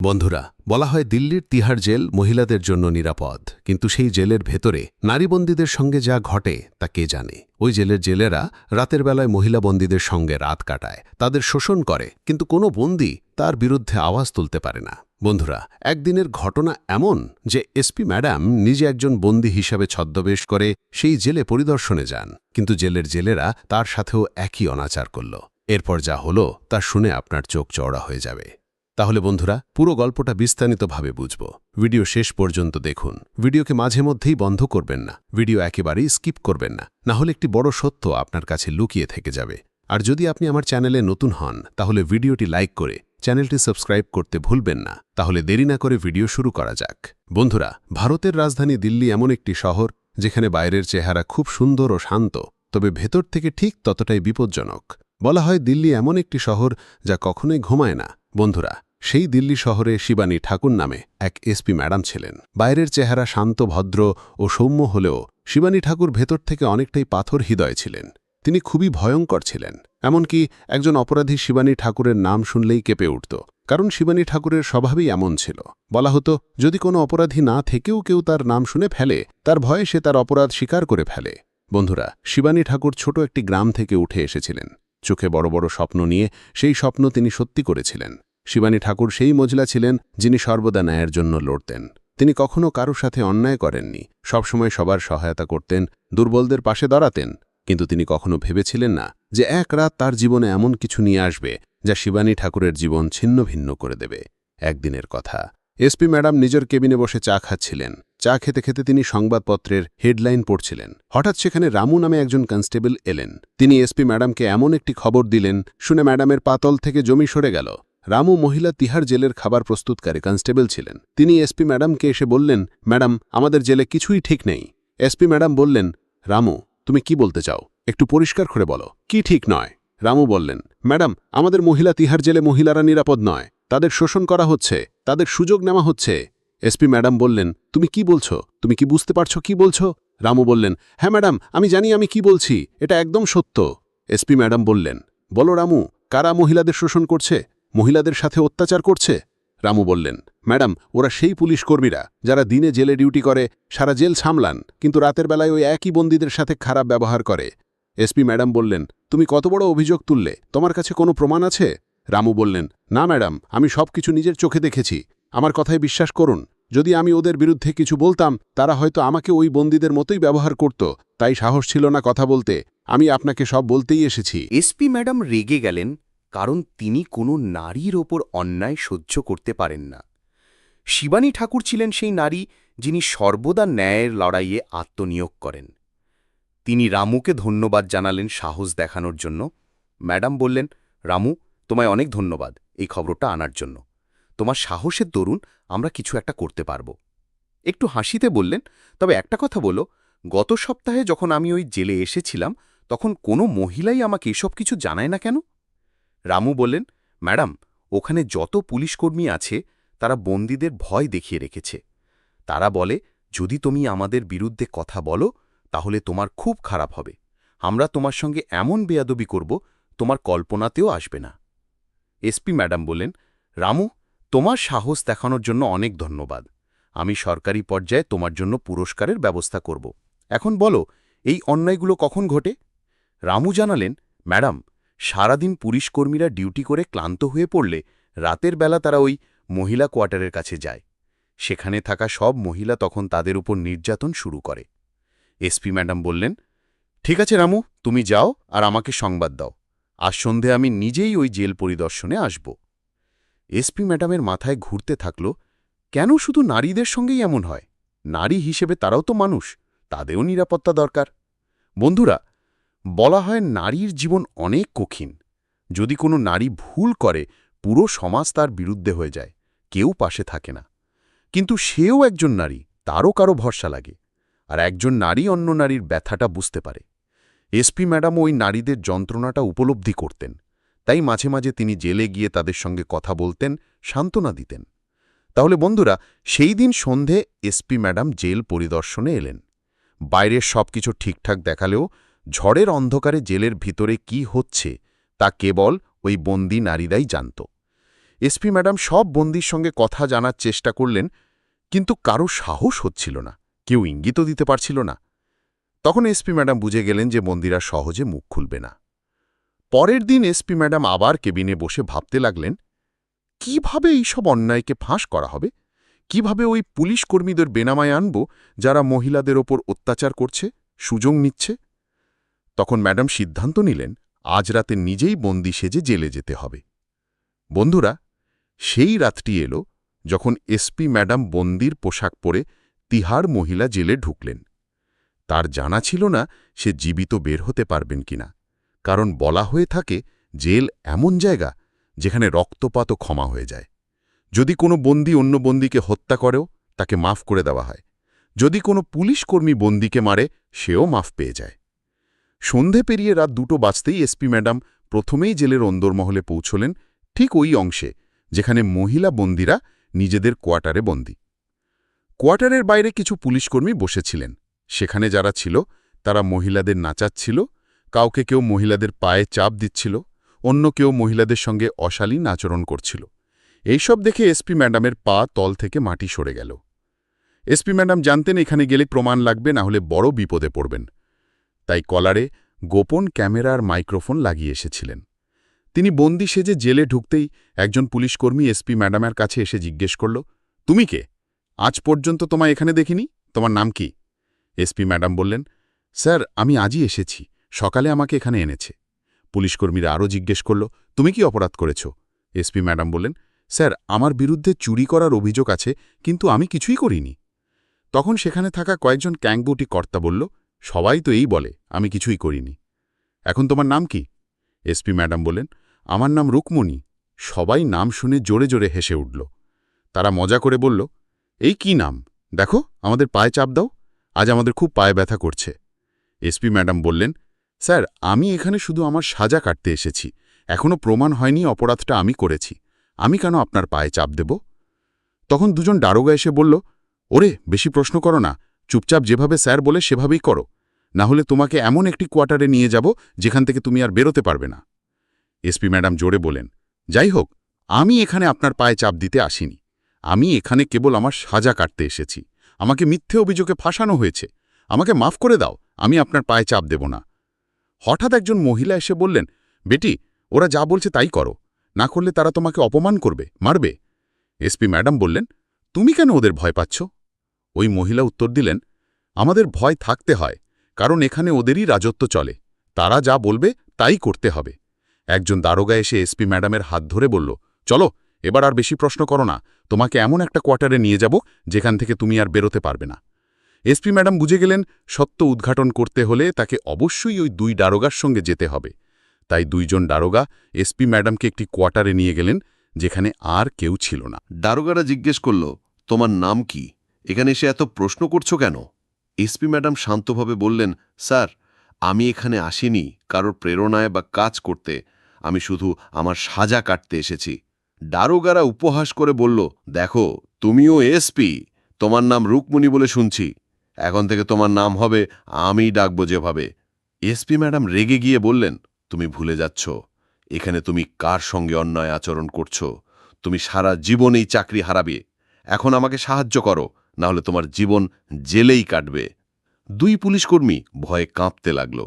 বন্ধুরা, বলা হয় দিল্লির তিহার জেল মহিলাদের জন্য নিরাপদ, কিন্তু সেই জেলের ভেতরে নারীবন্দীদের সঙ্গে যা ঘটে তা কে জানে? ওই জেলের জেলেরা রাতের বেলায় মহিলা বন্দীদের সঙ্গে রাত কাটায়, তাদের শোষণ করে, কিন্তু কোনো বন্দী তার বিরুদ্ধে আওয়াজ তুলতে পারে না। বন্ধুরা, একদিনের ঘটনা এমন যে এসপি ম্যাডাম নিজে একজন বন্দী হিসাবে ছদ্মবেশ করে সেই জেলে পরিদর্শনে যান, কিন্তু জেলের জেলেরা তার সাথেও একই অনাচার করল। এরপর যা হলো তা শুনে আপনার চোখ চওড়া হয়ে যাবে। তাহলে বন্ধুরা, পুরো গল্পটা বিস্তারিতভাবে বুঝব। ভিডিও শেষ পর্যন্ত দেখুন। ভিডিওকে মাঝে মধ্যেই বন্ধ করবেন না। ভিডিও একেবারেই স্কিপ করবেন না। না হলে একটি বড় সত্য আপনার কাছে লুকিয়ে থেকে যাবে। আর যদি আপনি আমার চ্যানেলে নতুন হন, তাহলে ভিডিওটি লাইক করে চ্যানেলটি সাবস্ক্রাইব করতে ভুলবেন না। তাহলে দেরি না করে ভিডিও শুরু করা যাক। বন্ধুরা, ভারতের রাজধানী দিল্লি এমন একটি শহর, যেখানে বাইরের চেহারা খুব সুন্দর ও শান্ত, তবে ভেতর থেকে ঠিক ততটাই বিপজ্জনক। বলা হয় দিল্লি এমন একটি শহর যা কখনোই ঘুমায় না। বন্ধুরা সেই দিল্লি শহরে শিবানী ঠাকুর নামে এক এসপি ম্যাডাম ছিলেন। বাইরের চেহারা শান্ত, ভদ্র ও সৌম্য হলেও শিবানী ঠাকুর ভেতর থেকে অনেকটাই পাথর হৃদয় ছিলেন। তিনি খুবই ভয়ঙ্কর ছিলেন, এমনকি একজন অপরাধী শিবানী ঠাকুরের নাম শুনলেই কেঁপে উঠত, কারণ শিবানী ঠাকুরের স্বভাবই এমন ছিল। বলা হতো, যদি কোনো অপরাধী না থেকেও কেউ তার নাম শুনে ফেলে, তার ভয়ে সে তার অপরাধ স্বীকার করে ফেলে। বন্ধুরা, শিবানী ঠাকুর ছোট একটি গ্রাম থেকে উঠে এসেছিলেন। চোখে বড় বড় স্বপ্ন নিয়ে সেই স্বপ্ন তিনি সত্যি করেছিলেন। শিবানী ঠাকুর সেই মজলা ছিলেন যিনি সর্বদা ন্যায়ের জন্য লড়তেন। তিনি কখনো কারোর সাথে অন্যায় করেননি। সবসময় সবার সহায়তা করতেন, দুর্বলদের পাশে দাঁড়াতেন। কিন্তু তিনি কখনো ভেবেছিলেন না যে এক রাত তার জীবনে এমন কিছু নিয়ে আসবে যা শিবানী ঠাকুরের জীবন ছিন্ন ভিন্ন করে দেবে। একদিনের কথা, এসপি ম্যাডাম নিজের কেবিনে বসে চা খাচ্ছিলেন। চা খেতে খেতে তিনি সংবাদপত্রের হেডলাইন পড়ছিলেন। হঠাৎ সেখানে রামু নামে একজন কনস্টেবল এলেন। তিনি এসপি ম্যাডামকে এমন একটি খবর দিলেন, শুনে ম্যাডামের পাতল থেকে জমি সরে গেল। রামু মহিলা তিহার জেলের খাবার প্রস্তুতকারী কনস্টেবল ছিলেন। তিনি এসপি ম্যাডামকে এসে বললেন, ম্যাডাম, আমাদের জেলে কিছুই ঠিক নেই। এসপি ম্যাডাম বললেন, রামু, তুমি কি বলতে চাও? একটু পরিষ্কার করে বলো। কি ঠিক নয়? রামু বললেন, ম্যাডাম, আমাদের মহিলা তিহার জেলে মহিলারা নিরাপদ নয়। তাদের শোষণ করা হচ্ছে, তাদের সুযোগ নেওয়া হচ্ছে। এসপি ম্যাডাম বললেন, তুমি কি বলছো? তুমি কি বুঝতে পারছ কি বলছো? রামু বললেন হ্যাঁ ম্যাডাম, আমি জানি আমি কি বলছি, এটা একদম সত্য। এসপি ম্যাডাম বললেন, বলো রামু, কারা মহিলাদের শোষণ করছে? মহিলাদের সাথে অত্যাচার করছে? রামু বললেন, ম্যাডাম, ওরা সেই পুলিশ কর্মীরা, যারা দিনে জেলে ডিউটি করে, সারা জেল সামলান, কিন্তু রাতের বেলায় ওই একই বন্দীদের সাথে খারাপ ব্যবহার করে। এসপি ম্যাডাম বললেন, তুমি কত বড় অভিযোগ তুললে? তোমার কাছে কোনো প্রমাণ আছে? রামু বললেন, না, ম্যাডাম, আমি সব কিছু নিজের চোখে দেখেছি। আমার কথায় বিশ্বাস করুন, যদি আমি ওদের বিরুদ্ধে কিছু বলতাম, তারা হয়তো আমাকে ওই বন্দীদের মতোই ব্যবহার করত। তাই সাহস ছিল না কথা বলতে, আমি আপনাকে সব বলতেই এসেছি। এসপি ম্যাডাম রেগে গেলেন কারণ তিনি কোনো নারীর ওপর অন্যায় সহ্য করতে পারেন না। শিবানী ঠাকুর ছিলেন সেই নারী যিনি সর্বদা ন্যায়ের লড়াইয়ে আত্মনিয়োগ করেন। তিনি রামুকে ধন্যবাদ জানালেন সাহস দেখানোর জন্য। ম্যাডাম বললেন, রামু, তোমায় অনেক ধন্যবাদ এই খবরটা আনার জন্য। তোমার সাহসের দরুন আমরা কিছু একটা করতে পারব। একটু হাসিতে বললেন, তবে একটা কথা বলো, গত সপ্তাহে যখন আমি ওই জেলে এসেছিলাম, তখন কোনো মহিলাই আমাকে এসব কিছু জানায় না কেন? রামু বললেন, ম্যাডাম, ওখানে যত পুলিশকর্মী আছে, তারা বন্দীদের ভয় দেখিয়ে রেখেছে। তারা বলে, যদি তুমি আমাদের বিরুদ্ধে কথা বলো, তাহলে তোমার খুব খারাপ হবে। আমরা তোমার সঙ্গে এমন বেয়াদবি করব, তোমার কল্পনাতেও আসবে না। এসপি ম্যাডাম বললেন, রামু, তোমার সাহস দেখানোর জন্য অনেক ধন্যবাদ। আমি সরকারি পর্যায়ে তোমার জন্য পুরস্কারের ব্যবস্থা করব। এখন বলো, এই অন্যায়গুলো কখন ঘটে? রামু জানালেন, ম্যাডাম সারাদিন পুলিশকর্মীরা ডিউটি করে ক্লান্ত হয়ে পড়লে রাতের বেলা তারা ওই মহিলা কোয়ার্টারের কাছে যায়। সেখানে থাকা সব মহিলা তখন তাদের উপর নির্যাতন শুরু করে। এসপি ম্যাডাম বললেন, ঠিক আছে রামু, তুমি যাও আর আমাকে সংবাদ দাও। আজ সন্ধে আমি নিজেই ওই জেল পরিদর্শনে আসব। এসপি ম্যাডামের মাথায় ঘুরতে থাকল, কেন শুধু নারীদের সঙ্গেই এমন হয়? নারী হিসেবে তারাও তো মানুষ, তাদেরও নিরাপত্তা দরকার। বন্ধুরা বলা হয় নারীর জীবন অনেক কঠিন। যদি কোনো নারী ভুল করে, পুরো সমাজ তার বিরুদ্ধে হয়ে যায়, কেউ পাশে থাকে না। কিন্তু সেও একজন নারী, তারও কারও ভরসা লাগে। আর একজন নারী অন্য নারীর ব্যথাটা বুঝতে পারে। এসপি ম্যাডাম ওই নারীদের যন্ত্রণাটা উপলব্ধি করতেন। তাই মাঝে মাঝে তিনি জেলে গিয়ে তাদের সঙ্গে কথা বলতেন, সান্ত্বনা দিতেন। তাহলে বন্ধুরা, সেই দিন সন্ধে এসপি ম্যাডাম জেল পরিদর্শনে এলেন। বাইরের সব কিছু ঠিকঠাক দেখালেও ঝড়ের অন্ধকারে জেলের ভিতরে কি হচ্ছে তা কেবল ওই বন্দি নারীরাই জানত। এসপি ম্যাডাম সব বন্দির সঙ্গে কথা জানার চেষ্টা করলেন, কিন্তু কারও সাহস হচ্ছিল না, কেউ ইঙ্গিতও দিতে পারছিল না। তখন এসপি ম্যাডাম বুঝে গেলেন যে বন্দিরা সহজে মুখ খুলবে না। পরের দিন এসপি ম্যাডাম আবার কেবিনে বসে ভাবতে লাগলেন, কীভাবে এইসব অন্যায়কে ফাঁস করা হবে? কীভাবে ওই পুলিশ কর্মীদের বেনামায় আনব যারা মহিলাদের ওপর অত্যাচার করছে, সুযোগ নিচ্ছে? তখন ম্যাডাম সিদ্ধান্ত নিলেন, আজ রাতে নিজেই বন্দি সেজে জেলে যেতে হবে। বন্ধুরা, সেই রাতটি এলো যখন এসপি ম্যাডাম বন্দির পোশাক পরে তিহার মহিলা জেলে ঢুকলেন। তার জানা ছিল না সে জীবিত বের হতে পারবেন কিনা, কারণ বলা হয়ে থাকে জেল এমন জায়গা যেখানে রক্তপাতও ক্ষমা হয়ে যায়। যদি কোনো বন্দি অন্য বন্দিকে হত্যা করেও তাকে মাফ করে দেওয়া হয়, যদি কোনো পুলিশ কর্মী বন্দিকে মারে সেও মাফ পেয়ে যায়। সন্ধে পেরিয়ে রাত দুটো বাজতেই এসপি ম্যাডাম প্রথমেই জেলের অন্দরমহলে পৌঁছলেন ঠিক ওই অংশে, যেখানে মহিলা বন্দিরা নিজেদের কোয়ার্টারে বন্দী। কোয়ার্টারের বাইরে কিছু পুলিশকর্মী বসেছিলেন। সেখানে যারা ছিল, তারা মহিলাদের নাচাচ্ছিল, কাউকে কেউ মহিলাদের পায়ে চাপ দিচ্ছিল, অন্য কেউ মহিলাদের সঙ্গে অশালীন আচরণ করছিল। এইসব দেখে এসপি ম্যাডামের পা তল থেকে মাটি সরে গেল। এসপি ম্যাডাম জানতেন এখানে গেলে প্রমাণ লাগবে, না হলে বড় বিপদে পড়বেন। তাই কলারে গোপন ক্যামেরার মাইক্রোফোন লাগিয়ে এসেছিলেন। তিনি বন্দি সেজে জেলে ঢুকতেই একজন পুলিশকর্মী এসপি ম্যাডামের কাছে এসে জিজ্ঞেস করল, তুমি কে? আজ পর্যন্ত তোমায় এখানে দেখিনি? তোমার নাম কি? এসপি ম্যাডাম বললেন, স্যার, আমি আজই এসেছি। সকালে আমাকে এখানে এনেছে। পুলিশকর্মীরা আরও জিজ্ঞেস করল, তুমি কি অপরাধ করেছ? এসপি ম্যাডাম বললেন, স্যার, আমার বিরুদ্ধে চুরি করার অভিযোগ আছে, কিন্তু আমি কিছুই করিনি। তখন সেখানে থাকা কয়েকজন ক্যাঙ্গুটি কর্তা বলল সবাই তো এই বলে, আমি কিছুই করিনি। এখন তোমার নাম কি? এসপি ম্যাডাম বললেন, আমার নাম রুকমণি। সবাই নাম শুনে জোরে জোরে হেসে উঠল। তারা মজা করে বলল, এই কি নাম? দেখো, আমাদের পায়ে চাপ দাও। আজ আমাদের খুব পায়ে ব্যথা করছে। এসপি ম্যাডাম বললেন, স্যার, আমি এখানে শুধু আমার সাজা কাটতে এসেছি। এখনও প্রমাণ হয়নি অপরাধটা আমি করেছি। আমি কেন আপনার পায়ে চাপ দেব? তখন দুজন দারোগা এসে বলল, ওরে, বেশি প্রশ্ন করো না। চুপচাপ যেভাবে স্যার বলে সেভাবেই করো। না হলে তোমাকে এমন একটি কোয়ার্টারে নিয়ে যাব যেখান থেকে তুমি আর বেরোতে পারবে না। এসপি ম্যাডাম জোরে বলেন, যাই হোক, আমি এখানে আপনার পায়ে চাপ দিতে আসিনি। আমি এখানে কেবল আমার সাজা কাটতে এসেছি। আমাকে মিথ্যে অভিযোগে ফাঁসানো হয়েছে। আমাকে মাফ করে দাও, আমি আপনার পায়ে চাপ দেব না। হঠাৎ একজন মহিলা এসে বললেন, বেটি, ওরা যা বলছে তাই করো। না করলে তারা তোমাকে অপমান করবে, মারবে। এসপি ম্যাডাম বললেন, তুমি কেন ওদের ভয় পাচ্ছ? ওই মহিলা উত্তর দিলেন, আমাদের ভয় থাকতে হয়, কারণ এখানে ওদেরই রাজত্ব চলে। তারা যা বলবে তাই করতে হবে। একজন দারোগা এসে এসপি ম্যাডামের হাত ধরে বলল, চলো, এবার আর বেশি প্রশ্ন করো না, তোমাকে এমন একটা কোয়ার্টারে নিয়ে যাব, যেখান থেকে তুমি আর বেরোতে পারবে না। এসপি ম্যাডাম বুঝে গেলেন, সত্য উদ্ঘাটন করতে হলে তাকে অবশ্যই ওই দুই দারোগার সঙ্গে যেতে হবে। তাই দুইজন দারোগা এসপি ম্যাডামকে একটি কোয়ার্টারে নিয়ে গেলেন, যেখানে আর কেউ ছিল না। দারোগারা জিজ্ঞেস করল, তোমার নাম কি? এখানে এসে এত প্রশ্ন করছ কেন? এসপি ম্যাডাম শান্তভাবে বললেন, স্যার, আমি এখানে আসিনি কারোর প্রেরণায় বা কাজ করতে। আমি শুধু আমার সাজা কাটতে এসেছি। দারোগারা উপহাস করে বলল, দেখো, তুমিও এসপি তোমার নাম রুকমণি বলে শুনছি। এখন থেকে তোমার নাম হবে আমি ডাকবো যেভাবে। এসপি ম্যাডাম রেগে গিয়ে বললেন, তুমি ভুলে যাচ্ছ। এখানে তুমি কার সঙ্গে অন্যায় আচরণ করছ? তুমি সারা জীবনেই চাকরি হারাবে। এখন আমাকে সাহায্য করো। না হলে তোমার জীবন জেলেই কাটবে। দুই পুলিশকর্মী ভয়ে কাঁপতে লাগল।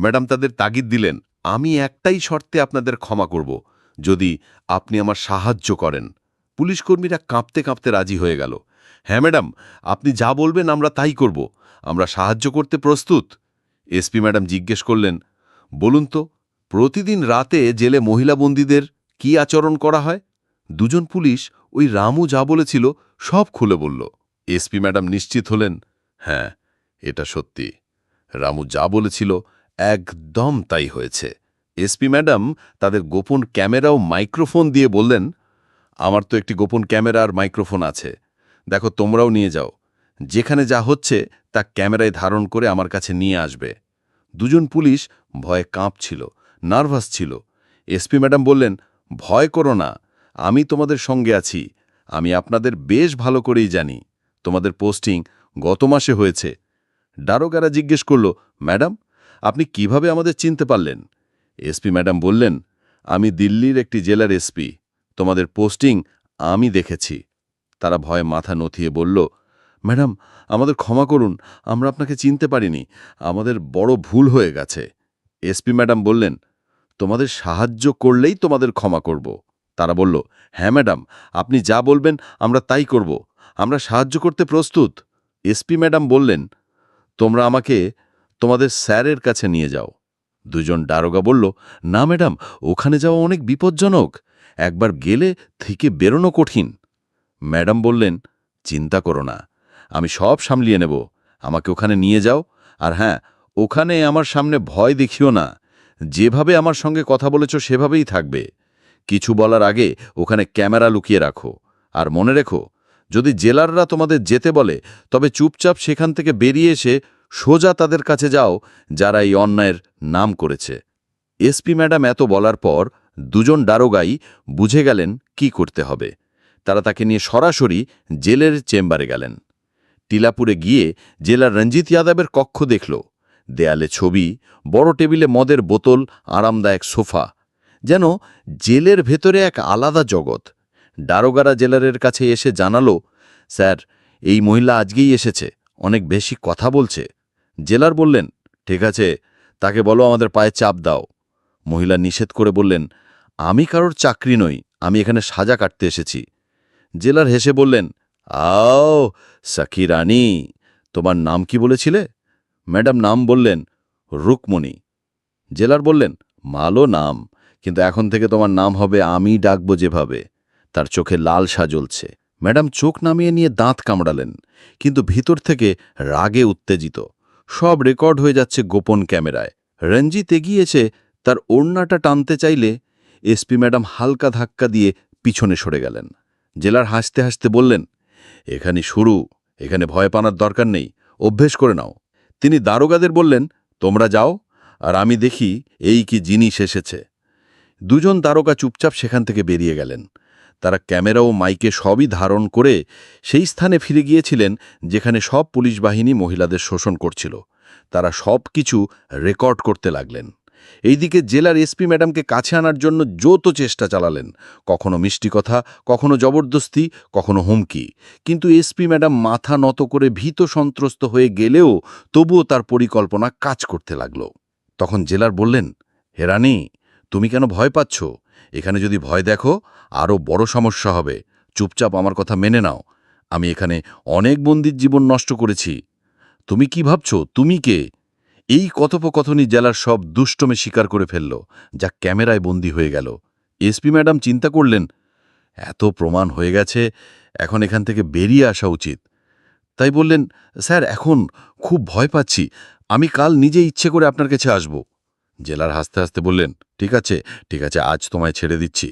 ম্যাডাম তাদের তাগিদ দিলেন, আমি একটাই শর্তে আপনাদের ক্ষমা করব, যদি আপনি আমার সাহায্য করেন। পুলিশকর্মীরা কাঁপতে কাঁপতে রাজি হয়ে গেল। হ্যাঁ ম্যাডাম, আপনি যা বলবেন আমরা তাই করব। আমরা সাহায্য করতে প্রস্তুত। এসপি ম্যাডাম জিজ্ঞেস করলেন, বলুন তো, প্রতিদিন রাতে জেলে মহিলা বন্দীদের কি আচরণ করা হয়? দুজন পুলিশ ওই রামু যা বলেছিল সব খুলে বলল। এসপি ম্যাডাম নিশ্চিত হলেন হ্যাঁ এটা সত্যি। রামু যা বলেছিল একদম তাই হয়েছে। এসপি ম্যাডাম তাদের গোপন ক্যামেরা ও মাইক্রোফোন দিয়ে বললেন, আমার তো একটি গোপন ক্যামেরা আর মাইক্রোফোন আছে। দেখো, তোমরাও নিয়ে যাও। যেখানে যা হচ্ছে তা ক্যামেরায় ধারণ করে আমার কাছে নিয়ে আসবে। দুজন পুলিশ ভয়ে কাঁপছিল, নার্ভাস ছিল। এসপি ম্যাডাম বললেন, ভয় করো না, আমি তোমাদের সঙ্গে আছি। আমি আপনাদের বেশ ভালো করেই জানি। তোমাদের পোস্টিং গত মাসে হয়েছে। ডারোগারা জিজ্ঞেস করল, ম্যাডাম, আপনি কীভাবে আমাদের চিনতে পারলেন? এসপি ম্যাডাম বললেন, আমি দিল্লির একটি জেলার এসপি তোমাদের পোস্টিং আমি দেখেছি। তারা ভয়ে মাথা নথিয়ে বলল, ম্যাডাম, আমাদের ক্ষমা করুন, আমরা আপনাকে চিনতে পারিনি। আমাদের বড় ভুল হয়ে গেছে। এসপি ম্যাডাম বললেন, তোমাদের সাহায্য করলেই তোমাদের ক্ষমা করব। তারা বলল হ্যাঁ ম্যাডাম, আপনি যা বলবেন আমরা তাই করব। আমরা সাহায্য করতে প্রস্তুত। এসপি ম্যাডাম বললেন, তোমরা আমাকে তোমাদের স্যারের কাছে নিয়ে যাও। দুজন দারোগা বলল, না ম্যাডাম, ওখানে যাওয়া অনেক বিপজ্জনক। একবার গেলে থেকে বেরোনো কঠিন। ম্যাডাম বললেন, চিন্তা করো না, আমি সব সামলিয়ে নেব। আমাকে ওখানে নিয়ে যাও। আর হ্যাঁ ওখানে আমার সামনে ভয় দেখিও না। যেভাবে আমার সঙ্গে কথা বলেছ সেভাবেই থাকবে। কিছু বলার আগে ওখানে ক্যামেরা লুকিয়ে রাখো। আর মনে রেখো যদি জেলাররা তোমাদের যেতে বলে, তবে চুপচাপ সেখান থেকে বেরিয়ে এসে সোজা তাদের কাছে যাও, যারা এই অন্যায়ের নাম করেছে। এসপি ম্যাডাম এত বলার পর দুজন দারোগাই বুঝে গেলেন কি করতে হবে। তারা তাকে নিয়ে সরাসরি জেলের চেম্বারে গেলেন। টিলাপুরে গিয়ে জেলার রঞ্জিত যাদবের কক্ষ দেখল। দেয়ালে ছবি, বড় টেবিলে মদের বোতল, আরামদায়ক সোফা। যেন জেলের ভেতরে এক আলাদা জগৎ। দারোগারা জেলারের কাছে এসে জানালো, স্যার, এই মহিলা আজকেই এসেছে, অনেক বেশি কথা বলছে। জেলার বললেন, ঠিক আছে, তাকে বলো আমাদের পায়ে চাপ দাও। মহিলা নিষেধ করে বললেন, আমি কারোর চাকরি নই, আমি এখানে সাজা কাটতে এসেছি। জেলার হেসে বললেন, আও সাকি রানী তোমার নাম কি বলেছিলে? ম্যাডাম নাম বললেন, রুকমণি। জেলার বললেন, মালো নাম, কিন্তু এখন থেকে তোমার নাম হবে আমি ডাকব যেভাবে। তার চোখে লাল জ্বলছে। ম্যাডাম চোখ নামিয়ে নিয়ে দাঁত কামড়ালেন, কিন্তু ভিতর থেকে রাগে উত্তেজিত। সব রেকর্ড হয়ে যাচ্ছে গোপন ক্যামেরায়। রঞ্জিত এগিয়েছে, তার ওড়নাটা টানতে চাইলে এসপি ম্যাডাম হালকা ধাক্কা দিয়ে পিছনে সরে গেলেন। জেলার হাসতে হাসতে বললেন, এখানে শুরু, এখানে ভয় পানার দরকার নেই, অভ্যেস করে নাও। তিনি দারোগাদের বললেন, তোমরা যাও, আর আমি দেখি এই কি জিনিস এসেছে। দুজন দারোগা চুপচাপ সেখান থেকে বেরিয়ে গেলেন। তারা ক্যামেরা ও মাইকে সবই ধারণ করে সেই স্থানে ফিরে গিয়েছিলেন, যেখানে সব পুলিশ বাহিনী মহিলাদের শোষণ করছিল। তারা সব কিছু রেকর্ড করতে লাগলেন। এইদিকে জেলার এসপি ম্যাডামকে কাছে আনার জন্য যত চেষ্টা চালালেন। কখনো মিষ্টি কথা, কখনো জবরদস্তি, কখনো হুমকি। কিন্তু এসপি ম্যাডাম মাথা নত করে ভীত সন্ত্রস্ত হয়ে গেলেও তবুও তার পরিকল্পনা কাজ করতে লাগল। তখন জেলার বললেন, হেরানি তুমি কেন ভয় পাচ্ছ? এখানে যদি ভয় দেখো আরও বড় সমস্যা হবে। চুপচাপ আমার কথা মেনে নাও। আমি এখানে অনেক বন্দির জীবন নষ্ট করেছি। তুমি কি ভাবছ? তুমি কে? এই কথোপকথনই জেলার সব দুষ্টমে স্বীকার করে ফেলল, যা ক্যামেরায় বন্দী হয়ে গেল। এসপি ম্যাডাম চিন্তা করলেন, এত প্রমাণ হয়ে গেছে, এখন এখান থেকে বেরিয়ে আসা উচিত। তাই বললেন, স্যার, এখন খুব ভয় পাচ্ছি। আমি কাল নিজে ইচ্ছে করে আপনার কাছে আসব। জেলার হাসতে হাসতে বললেন, ঠিক আছে ঠিক আছে, আজ তোমায় ছেড়ে দিচ্ছি।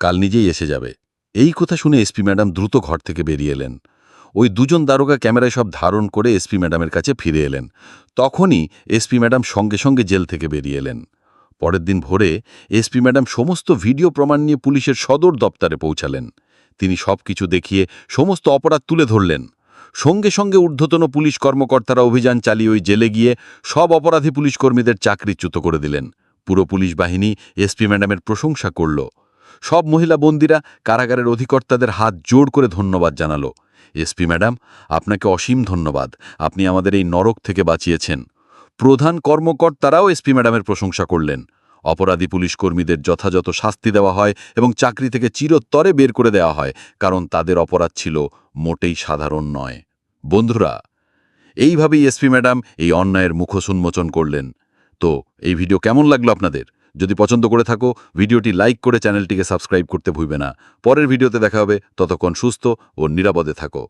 কাল নিজেই এসে যাবে। এই কথা শুনে এসপি ম্যাডাম দ্রুত ঘর থেকে বেরিয়ে এলেন। ওই দুজন দারোগা ক্যামেরায় সব ধারণ করে এসপি ম্যাডামের কাছে ফিরে এলেন। তখনই এসপি ম্যাডাম সঙ্গে সঙ্গে জেল থেকে বেরিয়ে এলেন। পরের দিন ভোরে এসপি ম্যাডাম সমস্ত ভিডিও প্রমাণ নিয়ে পুলিশের সদর দপ্তরে পৌঁছালেন। তিনি সব কিছু দেখিয়ে সমস্ত অপরাধ তুলে ধরলেন। সঙ্গে সঙ্গে ঊর্ধ্বতন পুলিশ কর্মকর্তারা অভিযান চালিয়ে ওই জেলে গিয়ে সব অপরাধী পুলিশ কর্মীদের চাকরিচ্যুত করে দিলেন। পুরো পুলিশ বাহিনী এসপি ম্যাডামের প্রশংসা করল। সব মহিলা বন্দীরা, কারাগারের অধিকর্তাদের হাত জোড় করে ধন্যবাদ জানালো। এসপি ম্যাডাম, আপনাকে অসীম ধন্যবাদ। আপনি আমাদের এই নরক থেকে বাঁচিয়েছেন। প্রধান কর্মকর্তারাও এসপি ম্যাডামের প্রশংসা করলেন। অপরাধী পুলিশ কর্মীদের যথাযথ শাস্তি দেওয়া হয় এবং চাকরি থেকে চিরতরে বের করে দেওয়া হয়, কারণ তাদের অপরাধ ছিল মোটেই সাধারণ নয়। বন্ধুরা, এইভাবেই এসপি ম্যাডাম এই অন্যায়ের মুখোশ উন্মোচন করলেন। তো এই ভিডিও কেমন লাগল আপনাদের? যদি পছন্দ করে থাকো, ভিডিওটি লাইক করে চ্যানেলটিকে সাবস্ক্রাইব করতে ভুলবে না। পরের ভিডিওতে দেখা হবে, ততক্ষণ সুস্থ ও নিরাপদে থাকো।